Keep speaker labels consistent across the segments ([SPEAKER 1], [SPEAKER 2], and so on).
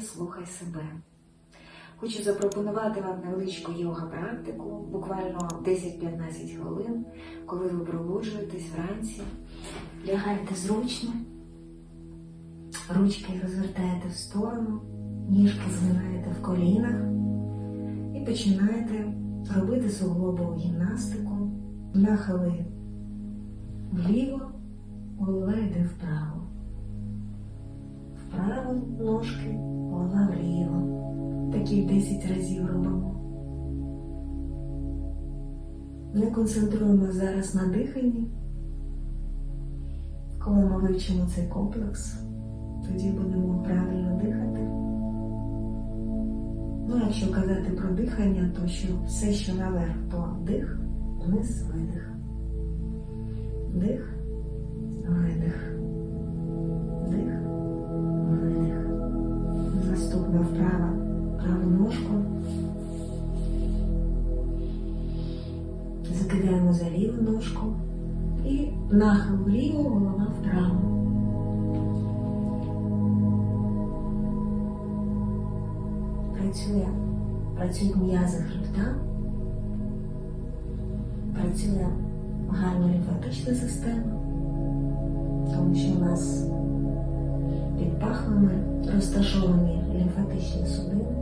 [SPEAKER 1] слухай себе. Хочу запропонувати вам невеличку йога-практику, буквально 10-15 хвилин, коли ви пробуджуєтесь вранці. Лягайте зручно, ручки розвертаєте в сторону, ніжки згинаєте в колінах і починаєте робити суглобову гімнастику, нахили вліво, голова йде вправо. Вправо ножки, вліво. Такі 10 разів робимо. Ми концентруємо зараз на диханні. Коли ми вивчимо цей комплекс, тоді будемо правильно дихати. Ну, якщо казати про дихання, то що все, що наверх, то дих, вниз, видих. Дих, працюють м'язи хребта, працює гарна лімфатична система, тому що у нас під пахвами розташовані лімфатичні судини.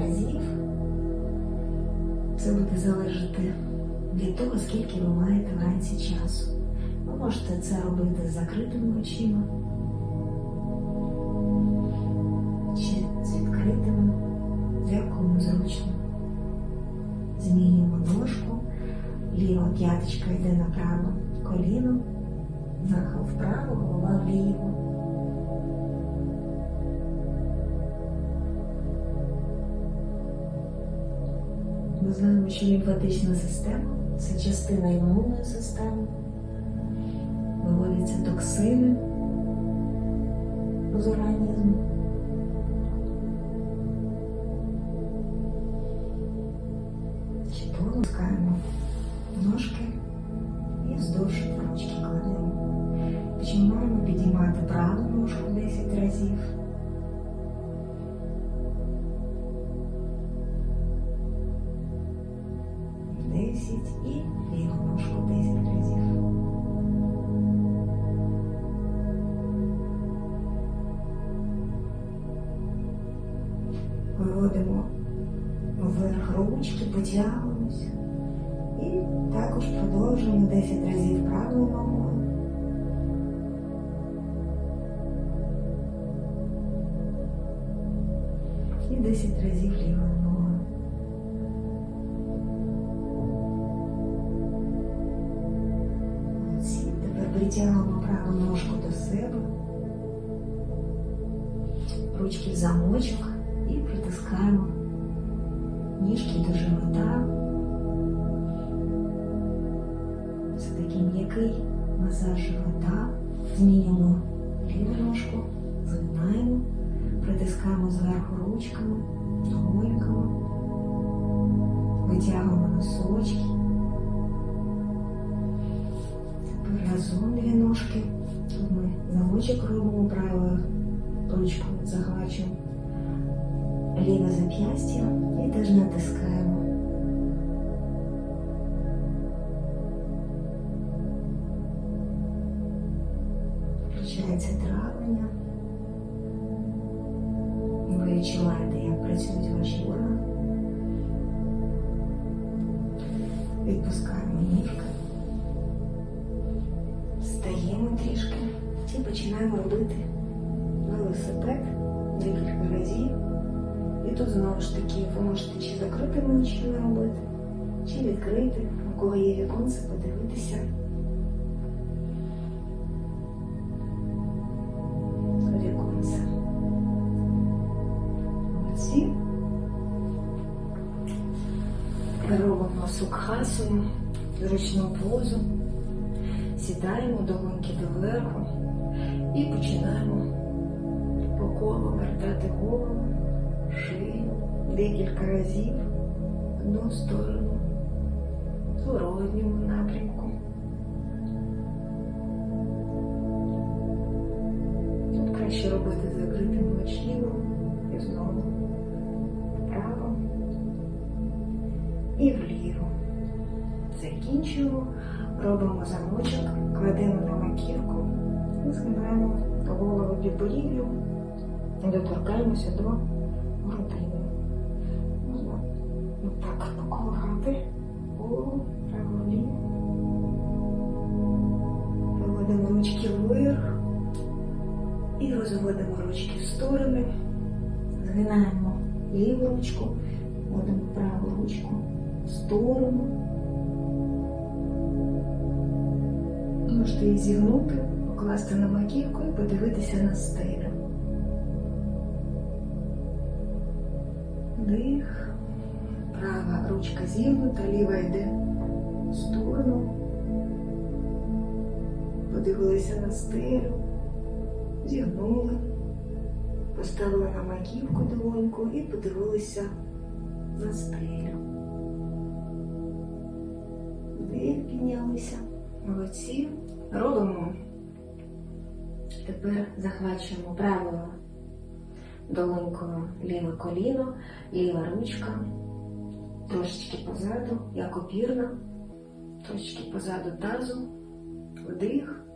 [SPEAKER 1] разів. Це буде залежати від того, скільки ви маєте вранці часу. Ви можете це робити з закритими очима чи з відкритими, як кому зручно. Змінюємо ножку, ліва п'яточка йде направо коліно, нахил вправо, голова вліво. Знаємо, що лімфатична система це частина імунної системи, виводяться токсини з організму. Чітко пускаємо ножки і вздовж ручки кладемо. Починаємо підіймати праву ножку 10 разів. Десять і ліву ножку 10 разів. Виводимо вверх ручки, потягуємося. І також продовжуємо 10 разів правою ногою. І 10 разів лівою Притягуємо праву ножку до себе, ручки в замочок і притискаємо ніжки до живота. Це такий м'який масаж живота. Змінюємо ліву ножку, згинаємо, притискаємо зверху ручками, гольками, витягуємо носочки. Ліве зап'ястя і теж натискаємо. Включається тут знову ж таки ви можете чи закритими очима робити, чи відкрити, у кого є віконце, подивитися. Віконце. Молодці. Робимо сукхасу. зручну позу, сідаємо долоньки доверху і починаємо по колу вертати голову, декілька разів в одну сторону, в зворотньому напрямку. Тут краще робити закритими очима і знову вправо і вліво. Закінчуємо, робимо замочок, кладемо на маківку і згинаємо голову під і доторкаємося до грудини. Поколгати голову, право вліво. Виводимо ручки вверх і розводимо ручки в сторони. Згинаємо ліву ручку, вводимо праву ручку в сторону. Можете її зігнути, покласти на маківку і подивитися на стелю. Дих. Права ручка зігнута, ліва йде в сторону. Подивилися на стелю, зігнули, поставили на маківку долоньку і подивилися на стелю. Вдих піднялися. Молодці. Робимо. Тепер захвачуємо правою долонькою ліве коліно, ліва ручка, трошечки позаду, як опірна, трошечки позаду тазу, вдих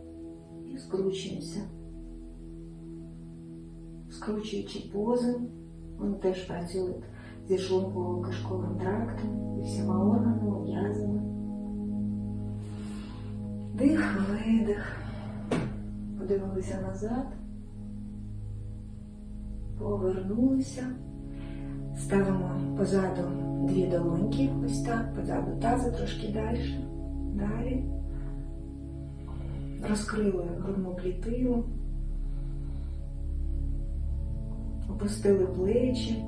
[SPEAKER 1] і скручуємося. Скручуючи пози, вони теж працюють зі шлунково кишковим трактом і всіма органами, м'язами. Дих, видих. Подивилися назад. Повернулися. Ставимо позаду дві долоньки, ось так, позаду таза, трошки далі. Далі. Розкрили грудну клітину. Опустили плечі.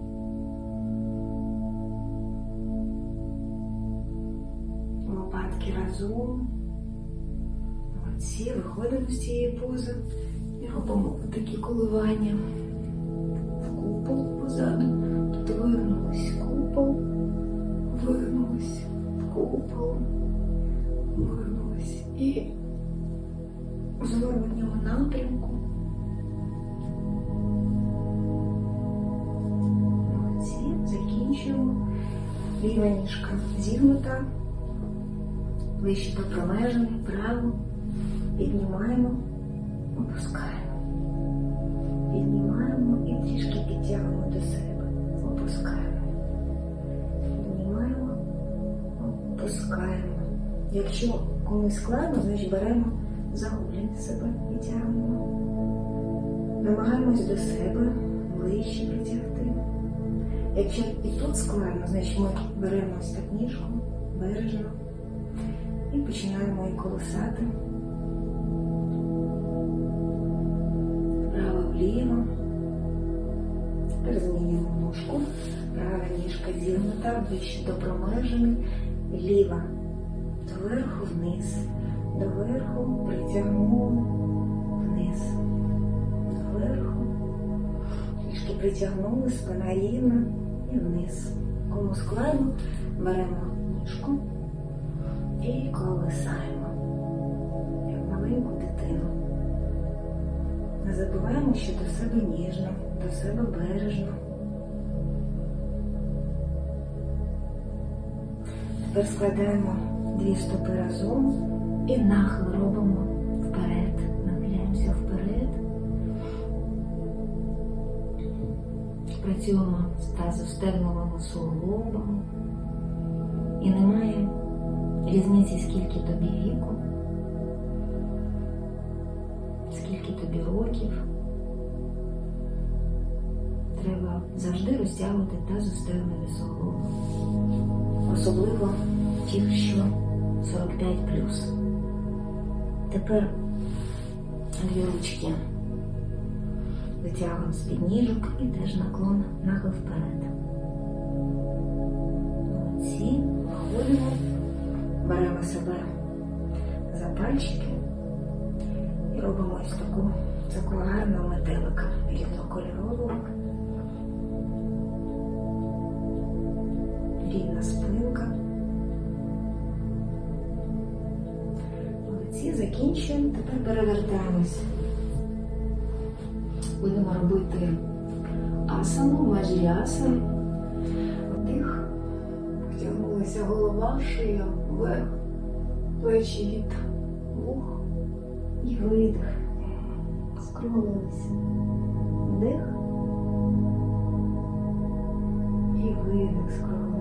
[SPEAKER 1] Лопатки разом. Молодці, виходимо з цієї пози і робимо такі коливання в купол позаду. Тут вигнулись купол, Ліва ніжка зігнута, вище до промежини, право. Піднімаємо, опускаємо. Піднімаємо і трішки підтягуємо до себе. Опускаємо. Піднімаємо, опускаємо. Якщо комусь складно, значить беремо за голінь себе і тягнемо. Намагаємось до себе ближче притягти. Якщо і тут складно, значить ми беремо ось так ніжку бережно і починаємо її колосати. вліво. Тепер змінюємо ножку. Права ніжка зігнута, вище до промежини, ліва доверху вниз, доверху притягнули вниз, доверху. Трішки притягнули, спина рівна і вниз. Кому складно, беремо ніжку і колесаємо, як маленьку дитину. Не забуваємо, що до себе ніжно, до себе бережно. Тепер складаємо дві стопи разом і нахил Працюємо з тазостегновими суглобами. І немає різниці, скільки тобі віку. скільки тобі років. Треба завжди розтягувати тазостегнові суглоби. Особливо тих, що 45 Тепер дві ручки витягуємо з-під ніжок і теж наклон нахил вперед. Молодці, виходимо, беремо себе за пальчики і робимо ось таку таку гарну метелика рівнокольорового. Рівна спинка. Молодці, закінчуємо. Тепер перевертаємось. Будемо робити асану, ваджріасану. Вдих. Потягнулася голова, шия вверх, плечі від вух і видих. Скролилися. Вдих. І видих скролилися.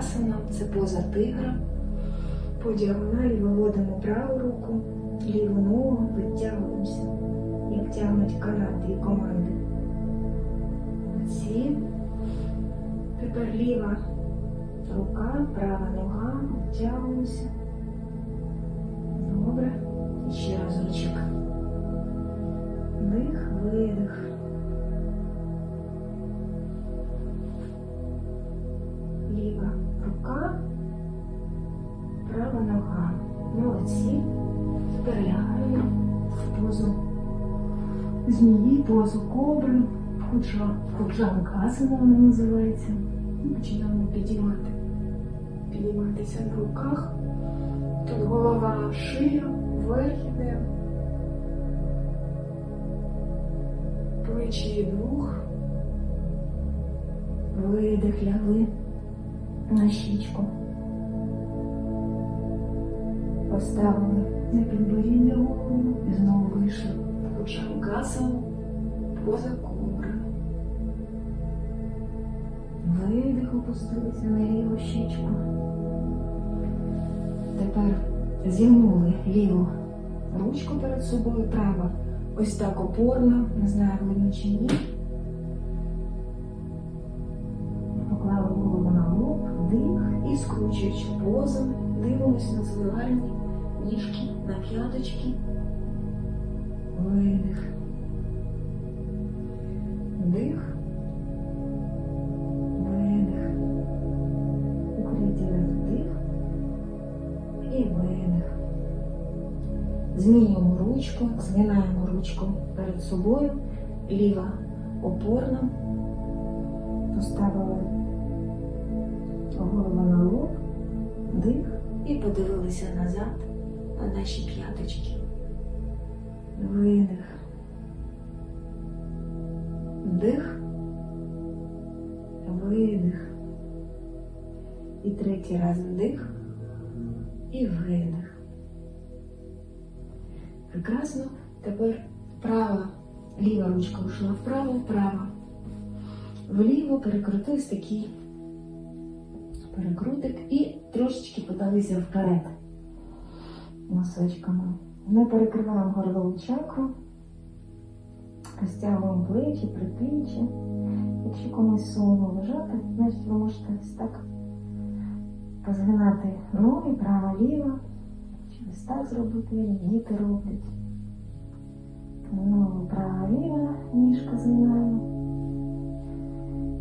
[SPEAKER 1] В'яграсана, це поза тигра. По діагоналі виводимо праву руку, ліву ногу, підтягуємося, як тягнуть канати і команди. Оці. Тепер ліва рука, права нога, підтягуємося. Добре. І ще разочок. Вдих, видих. Змії, позу кобри, худжа, худжанкасана вона називається. Починаємо підіймати. Підійматися на руках. Тут голова, шия, вверх іде. Плечі вух. Видих лягли на щічку. Поставили на підборіддя голову і знову вийшли. Кучангасом поза кобри. Видих опустилися на ліву щічку. Тепер зігнули ліву ручку перед собою, права. Ось так опорно, не знаю, видно чи ні. Поклали голову на лоб, дих і скручуючи позу, дивимося на свої ніжки, на п'яточки. Видих. Вдих. Видих. Раз вдих. І видих. Змінюємо ручку, згинаємо ручку перед собою, ліва опорна. Поставили голову на лоб, дих і подивилися назад на наші п'яточки. Видих. Вдих. Видих. І третій раз вдих і видих. Прекрасно. Тепер права, ліва ручка ушла вправо, права. Вліво перекрутились такий перекрутик і трошечки подалися вперед носочками. Ми перекриваємо горлову чакру, розтягуємо плечі, припіччя. Якщо комусь сумно лежати, значить ви можете ось так позгинати ноги, права, ліва. Чи ось так зробити, діти роблять. Ногу права, ліва, ніжка згинаємо.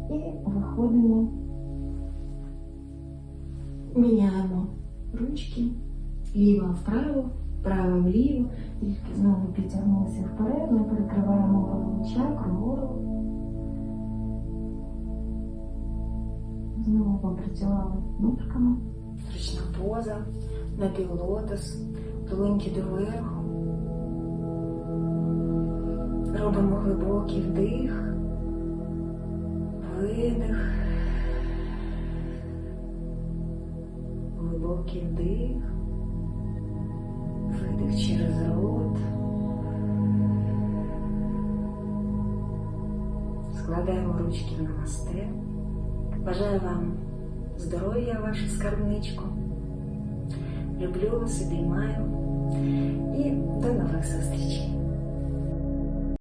[SPEAKER 1] І виходимо, міняємо ручки, ліва вправо, права вліво, трішки знову підтягнулися вперед, ми перекриваємо голову чакру, горло. Знову попрацювали ножками. Зручна поза, напівлотос, долоньки доверху. Робимо глибокий вдих, видих. Глибокий вдих, видих через рот. Складаємо ручки в намасте. Бажаю вам здоров'я, вашу скарбничку. Люблю вас, обіймаю і до нових зустрічей.